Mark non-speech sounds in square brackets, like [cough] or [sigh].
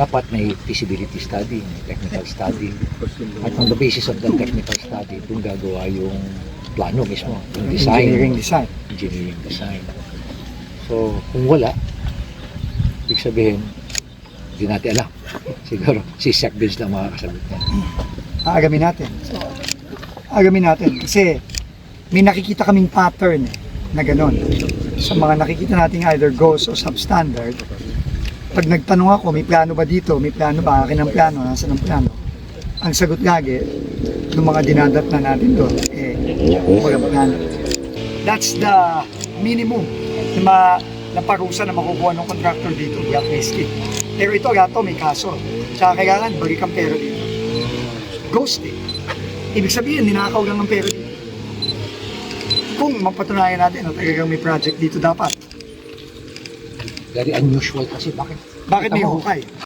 Dapat may feasibility study, may technical study. At on the basis of the technical study, kung gagawa yung plano mismo, yung design, Engineering design. engineering design. So, kung wala, ibig sabihin, hindi natin alam. [laughs] Siguro, si Sec Bills lang makakasagot niya. Aagamin natin. Aagamin natin. Kasi may nakikita kaming pattern eh, na gano'n. Sa mga nakikita nating either ghost o substandard, pag nagtanong ako, may plano ba dito? May plano ba? Akin ang plano? Nasaan ang plano? Ang sagot lagi, ng mga dinadat na natin doon, eh, wala plano. That's the minimum na, ma, na parusa na makukuha ng contractor dito, blacklisting. Pero ito, gato, may kaso. Tsaka kailangan, balik ang pera dito. Ghosting. Ibig sabihin, ninakaw lang ng pera dito. Kung mapatunayan natin na talagang may project dito dapat. Very unusual kasi bakit? Bakit may hukay?